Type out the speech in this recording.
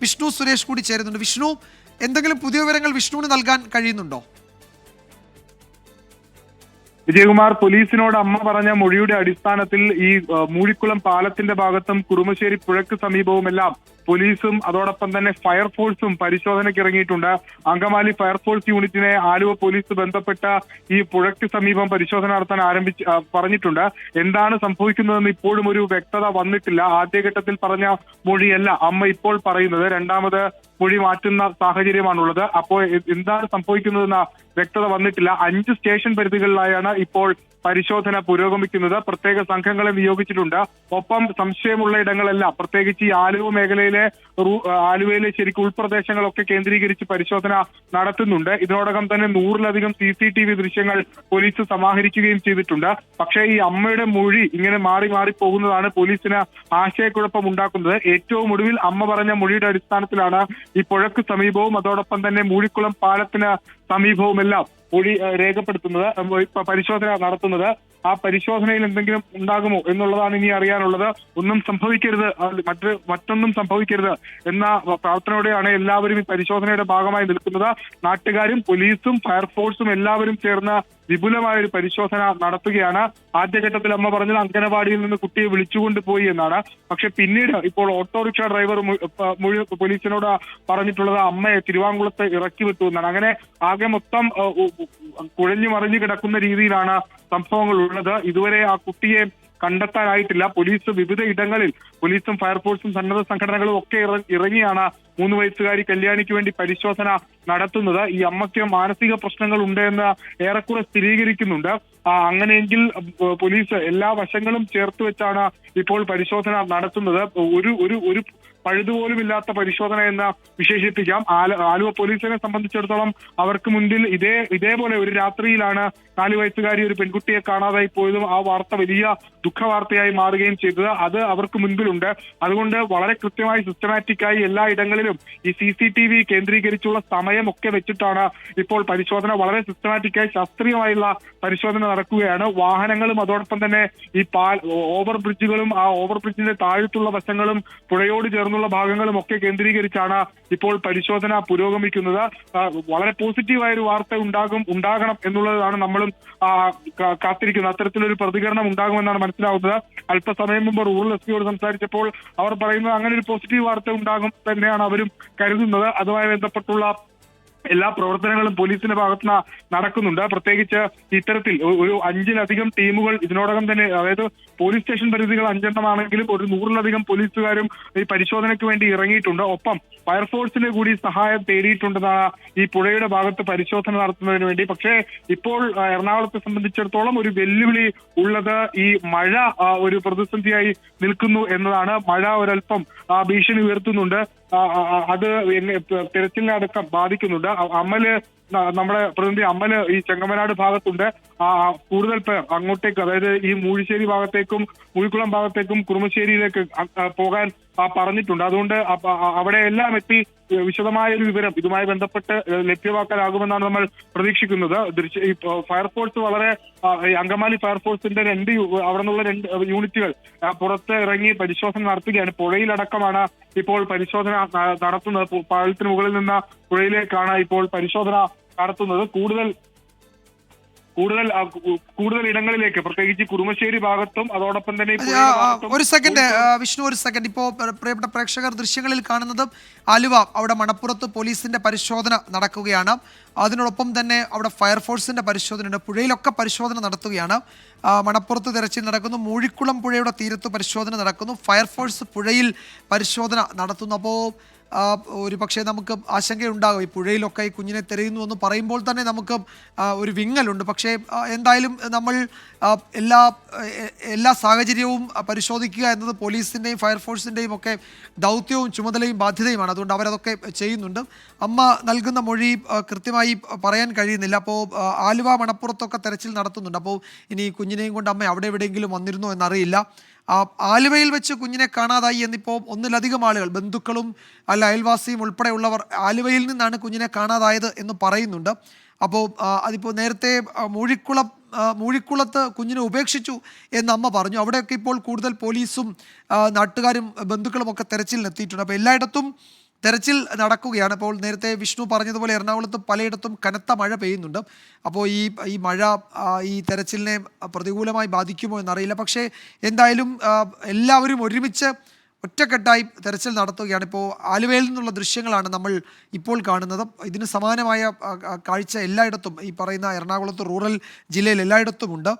വിഷ്ണു സുരേഷ് കൂടി ചേരുന്നുണ്ട്. വിഷ്ണു എന്തെങ്കിലും പുതിയ വിവരങ്ങൾ വിഷ്ണുവിന് നൽകാൻ കഴിയുന്നുണ്ടോ? വിജയകുമാർ പോലീസിനോട് അമ്മ പറഞ്ഞ മൊഴിയുടെ അടിസ്ഥാനത്തിൽ ഈ മൂഴിക്കുളം പാലത്തിന്റെ ഭാഗത്തും കുറുമശ്ശേരി പുഴയ്ക്ക് സമീപവുമെല്ലാം പോലീസും അതോടൊപ്പം തന്നെ ഫയർഫോഴ്സും പരിശോധനയ്ക്ക് ഇറങ്ങിയിട്ടുണ്ട്. അങ്കമാലി ഫയർഫോഴ്സ് യൂണിറ്റിനെ ആലുവ പോലീസ് ബന്ധപ്പെട്ട ഈ പുഴയ്ക്ക് സമീപം പരിശോധന നടത്താൻ ആരംഭിച്ച് പറഞ്ഞിട്ടുണ്ട്. എന്താണ് സംഭവിക്കുന്നതെന്ന് ഇപ്പോഴും ഒരു വ്യക്തത വന്നിട്ടില്ല. ആദ്യഘട്ടത്തിൽ പറഞ്ഞ മൊഴിയല്ല അമ്മ ഇപ്പോൾ പറയുന്നത്. രണ്ടാമത് മൊഴി മാറ്റുന്ന സാഹചര്യമാണുള്ളത്. അപ്പോൾ എന്താണ് സംഭവിക്കുന്നതെന്ന വ്യക്തത വന്നിട്ടില്ല. അഞ്ച് സ്റ്റേഷൻ പരിധികളിലായാണ് ഇപ്പോൾ പരിശോധന പുരോഗമിക്കുന്നത്. പ്രത്യേക സംഘങ്ങളെ നിയോഗിച്ചിട്ടുണ്ട്. ഒപ്പം സംശയമുള്ള ഇടങ്ങളെല്ലാം. പ്രത്യേകിച്ച് ഈ ആലുവ മേഖലയിലെ ആലുവയിലെ ശരിക്കും ഉൾപ്രദേശങ്ങളൊക്കെ കേന്ദ്രീകരിച്ച് പരിശോധന നടത്തുന്നുണ്ട്. ഇതിനോടകം തന്നെ നൂറിലധികം സി സി ടി വി ദൃശ്യങ്ങൾ പോലീസ് സമാഹരിക്കുകയും ചെയ്തിട്ടുണ്ട്. പക്ഷേ ഈ അമ്മയുടെ മൊഴി ഇങ്ങനെ മാറി മാറി പോകുന്നതാണ് പോലീസിന് ആശയക്കുഴപ്പം ഉണ്ടാക്കുന്നത് ഏറ്റവും ഒടുവിൽ അമ്മ പറഞ്ഞ മൊഴിയുടെ അടിസ്ഥാനത്തിലാണ് ഈ പുഴക്ക് സമീപവും. അതോടൊപ്പം തന്നെ മൂഴിക്കുളം പാലത്തിന് സമീപവുമെല്ലാം മൊഴി രേഖപ്പെടുത്തുന്നത് പരിശോധന നടത്തുന്നത്. ആ പരിശോധനയിൽ എന്തെങ്കിലും ഉണ്ടാകുമോ എന്നുള്ളതാണ് ഇനി അറിയാനുള്ളത്. ഒന്നും സംഭവിക്കരുത്. മറ്റ് മറ്റൊന്നും സംഭവിക്കരുത് എന്ന പ്രാർത്ഥനയോടെയാണ് എല്ലാവരും ഈ പരിശോധനയുടെ ഭാഗമായി നിൽക്കുന്നത്. നാട്ടുകാരും പോലീസും ഫയർഫോഴ്സും എല്ലാവരും ചേർന്ന് വിപുലമായ ഒരു പരിശോധന നടത്തുകയാണ്. ആദ്യഘട്ടത്തിൽ അമ്മ പറഞ്ഞത് അംഗനവാടിയിൽ നിന്ന് കുട്ടിയെ വിളിച്ചുകൊണ്ട് പോയി എന്നാണ്. പക്ഷെ പിന്നീട് ഇപ്പോൾ ഓട്ടോറിക്ഷ ഡ്രൈവർ മുഴുവൻ പോലീസിനോട് പറഞ്ഞിട്ടുള്ളത് അമ്മയെ തിരുവാങ്കുളത്ത് ഇറക്കി വിട്ടു എന്നാണ്. അങ്ങനെ ആകെ മൊത്തം കുഴഞ്ഞു മറിഞ്ഞു കിടക്കുന്ന രീതിയിലാണ് സംഭവങ്ങൾ ഉള്ളത് ഇതുവരെ ആ കുട്ടിയെ കണ്ടെത്താനായിട്ടില്ല. പോലീസ് വിവിധ ഇടങ്ങളിൽ പോലീസും ഫയർഫോഴ്സും സന്നദ്ധ സംഘടനകളും ഒക്കെ ഇറങ്ങിയാണ് മൂന്ന് വയസ്സുകാരി കല്യാണിക്ക് വേണ്ടി പരിശോധന നടത്തുന്നത്. ഈ അമ്മയ്ക്ക് മാനസിക പ്രശ്നങ്ങൾ ഉണ്ട് എന്ന് ഏറെക്കുറെ സ്ഥിരീകരിക്കുന്നുണ്ട്. അങ്ങനെയെങ്കിൽ പോലീസ് എല്ലാ വശങ്ങളും ചേർത്ത് വെച്ചാണ് ഇപ്പോൾ പരിശോധന നടത്തുന്നത്. ഒരു ഒരു ഒരു പഴുതുപോലും ഇല്ലാത്ത പരിശോധന എന്ന് വിശേഷിപ്പിക്കാം. ആല- ആലുവ പോലീസിനെ സംബന്ധിച്ചിടത്തോളം അവർക്ക് മുൻപിൽ ഇതേ ഇതേപോലെ ഒരു രാത്രിയിലാണ് നാല് വയസ്സുകാരി ഒരു പെൺകുട്ടിയെ കാണാതായി പോയതും ആ വാർത്ത വലിയ ദുഃഖവാർത്തയായി മാറുകയും ചെയ്തത് അത് അവർക്ക് മുൻപിലുണ്ട്. അതുകൊണ്ട് വളരെ കൃത്യമായി സിസ്റ്റമാറ്റിക്കായി എല്ലാ ഇടങ്ങളിലും ഈ സി സി ടി വി കേന്ദ്രീകരിച്ചുള്ള സമയമൊക്കെ വെച്ചിട്ടാണ് ഇപ്പോൾ പരിശോധന. വളരെ സിസ്റ്റമാറ്റിക്കായി ശാസ്ത്രീയമായുള്ള പരിശോധന നടക്കുകയാണ്. വാഹനങ്ങളും അതോടൊപ്പം തന്നെ ഈ പാൽ ഓവർ ബ്രിഡ്ജുകളും ആ ഓവർ ബ്രിഡ്ജിന്റെ താഴത്തുള്ള വശങ്ങളും പുഴയോട് ചേർന്നുള്ള ഭാഗങ്ങളും ഒക്കെ കേന്ദ്രീകരിച്ചാണ് ഇപ്പോൾ പരിശോധന പുരോഗമിക്കുന്നത്. വളരെ പോസിറ്റീവായ ഒരു വാർത്ത ഉണ്ടാകും ഉണ്ടാകണം എന്നുള്ളതാണ് നമ്മളും ആ, കാത്തിരിക്കുന്നു. അത്തരത്തിലൊരു പ്രതികരണം ഉണ്ടാകുമെന്നാണ് മനസ്സിലാവുന്നത്. അല്പസമയം മുമ്പ് റൂറൽ എസ് പിയോട് സംസാരിച്ചപ്പോൾ അവർ പറയുന്നത് അങ്ങനെ ഒരു പോസിറ്റീവ് വാർത്ത ഉണ്ടാകും തന്നെയാണ് അവരും കരുതുന്നത്. അതുമായി ബന്ധപ്പെട്ടുള്ള എല്ലാ പ്രവർത്തനങ്ങളും പോലീസിന്റെ ഭാഗത്തുനിന്ന് നടക്കുന്നുണ്ട്. പ്രത്യേകിച്ച് ഇത്തരത്തിൽ ഒരു അഞ്ചിലധികം ടീമുകൾ ഇതിനോടകം തന്നെ അതായത് പോലീസ് സ്റ്റേഷൻ പരിധികൾ അഞ്ചെണ്ണമാണെങ്കിലും ഒരു നൂറിലധികം പോലീസുകാരും ഈ പരിശോധനയ്ക്ക് വേണ്ടി ഇറങ്ങിയിട്ടുണ്ട്. ഒപ്പം ഫയർഫോഴ്സിന്റെ കൂടി സഹായം തേടിയിട്ടുണ്ടെന്നാണ് ഈ പുഴയുടെ ഭാഗത്ത് പരിശോധന നടത്തുന്നതിന് വേണ്ടി. പക്ഷേ ഇപ്പോൾ എറണാകുളത്തെ സംബന്ധിച്ചിടത്തോളം ഒരു വെല്ലുവിളി ഉള്ളത് ഈ മഴ ഒരു പ്രതിസന്ധിയായി നിൽക്കുന്നു എന്നതാണ്. മഴ ഒരല്പം ആ, ഭീഷണി ഉയർത്തുന്നുണ്ട്. അത് തിരച്ചിലിനടക്കം ബാധിക്കുന്നുണ്ട്. അമ്മൽ നമ്മുടെ പ്രതിനിധി അമൽ ഈ ചെങ്ങമനാട് ഭാഗത്തുണ്ട്. കൂടുതൽ പേർ അങ്ങോട്ടേക്ക് അതായത് ഈ മൂഴിശ്ശേരി ഭാഗത്തേക്കും മൂഴിക്കുളം ഭാഗത്തേക്കും കുറുമശ്ശേരിയിലേക്ക് പോകാൻ പറഞ്ഞിട്ടുണ്ട്. അതുകൊണ്ട് അവിടെയെല്ലാം എത്തി വിശദമായ ഒരു വിവരം ഇതുമായി ബന്ധപ്പെട്ട് ലഭ്യമാക്കാനാകുമെന്നാണ് നമ്മൾ പ്രതീക്ഷിക്കുന്നത്. ഫയർഫോഴ്സ് വളരെ അങ്കമാലി ഫയർഫോഴ്സിന്റെ രണ്ട് അവിടെ നിന്നുള്ള രണ്ട് യൂണിറ്റുകൾ പുറത്ത് ഇറങ്ങി പരിശോധന നടത്തുകയാണ്. പുഴയിലടക്കമാണ് ഇപ്പോൾ പരിശോധന നടത്തുന്നത്. പാലത്തിന് മുകളിൽ നിന്ന് പുഴയിലേക്കാണ് ഇപ്പോൾ പരിശോധന നടത്തുന്നത്. കൂടുതൽ കൂടുതൽ കൂടുതൽ ഇടങ്ങളിലേക്ക് പ്രത്യേകിച്ച് കുറുമശ്ശേരി ഭാഗത്തും അതോടൊപ്പം തന്നെ ഒരു സെക്കൻഡ് വിഷ്ണു ഒരു സെക്കൻഡ്. ഇപ്പോ പ്രിയപ്പെട്ട പ്രേക്ഷകർ ദൃശ്യങ്ങളിൽ കാണുന്നത് ആലുവ അവിടെ മണപ്പുറത്ത് പോലീസിന്റെ പരിശോധന നടക്കുകയാണ്. അതിനോടൊപ്പം തന്നെ അവിടെ ഫയർഫോഴ്സിന്റെ പരിശോധനയുണ്ട്. പുഴയിലൊക്കെ പരിശോധന നടത്തുകയാണ്. മണപ്പുറത്ത് തിരച്ചിൽ നടക്കുന്നു. മൂഴിക്കുളം പുഴയുടെ തീരത്ത് പരിശോധന നടക്കുന്നു. ഫയർഫോഴ്സ് പുഴയിൽ പരിശോധന നടത്തുന്നു. അപ്പോൾ ഒരു പക്ഷേ നമുക്ക് ആശങ്കയുണ്ടാകും. ഈ പുഴയിലൊക്കെ ഈ കുഞ്ഞിനെ തിരയുന്നു എന്ന് പറയുമ്പോൾ തന്നെ നമുക്ക് ഒരു വിങ്ങലുണ്ട്. പക്ഷേ എന്തായാലും നമ്മൾ എല്ലാ എല്ലാ സാഹചര്യവും പരിശോധിക്കുക എന്നത് പോലീസിന്റെയും ഫയർഫോഴ്സിന്റെയും ഒക്കെ ദൗത്യവും ചുമതലയും ബാധ്യതയുമാണ്. അതുകൊണ്ട് അവരതൊക്കെ ചെയ്യുന്നുണ്ട്. അമ്മ നൽകുന്ന മൊഴി കൃത്യമായി പറയാൻ കഴിയുന്നില്ല. അപ്പോൾ ആലുവ മണപ്പുറത്തൊക്കെ തെരച്ചിൽ നടത്തുന്നുണ്ട്. അപ്പോൾ ഇനി കുഞ്ഞിനെയും കൊണ്ട് അമ്മ അവിടെ എവിടെയെങ്കിലും വന്നിരുന്നോ എന്നറിയില്ല. ആലുവയിൽ വെച്ച് കുഞ്ഞിനെ കാണാതായി എന്നിപ്പോൾ ഒന്നിലധികം ആളുകൾ ബന്ധുക്കളും അല്ല അയൽവാസിയും ഉൾപ്പെടെയുള്ളവർ ആലുവയിൽ നിന്നാണ് കുഞ്ഞിനെ കാണാതായത് എന്ന് പറയുന്നുണ്ട്. അപ്പോൾ അതിപ്പോൾ നേരത്തെ മൂഴിക്കുളം മൂഴിക്കുളത്ത് കുഞ്ഞിനെ ഉപേക്ഷിച്ചു എന്ന് അമ്മ പറഞ്ഞു. അവിടെയൊക്കെ ഇപ്പോൾ കൂടുതൽ പോലീസും നാട്ടുകാരും ബന്ധുക്കളും ഒക്കെ തെരച്ചിലിനെത്തിയിട്ടുണ്ട്. അപ്പോൾ എല്ലായിടത്തും തെരച്ചിൽ നടക്കുകയാണ്. അപ്പോൾ നേരത്തെ വിഷ്ണു പറഞ്ഞതുപോലെ എറണാകുളത്ത് പലയിടത്തും കനത്ത മഴ പെയ്യുന്നുണ്ട്. അപ്പോൾ ഈ ഈ മഴ ഈ തെരച്ചിലിനെ പ്രതികൂലമായി ബാധിക്കുമോ എന്നറിയില്ല. പക്ഷേ എന്തായാലും എല്ലാവരും ഒരുമിച്ച് ഒറ്റക്കെട്ടായി തെരച്ചിൽ നടത്തുകയാണ്. ഇപ്പോൾ ആലുവയിൽ നിന്നുള്ള ദൃശ്യങ്ങളാണ് നമ്മൾ ഇപ്പോൾ കാണുന്നത്. ഇതിന് സമാനമായ കാഴ്ച എല്ലായിടത്തും ഈ പറയുന്ന എറണാകുളത്ത് റൂറൽ ജില്ലയിൽ എല്ലായിടത്തുമുണ്ട്.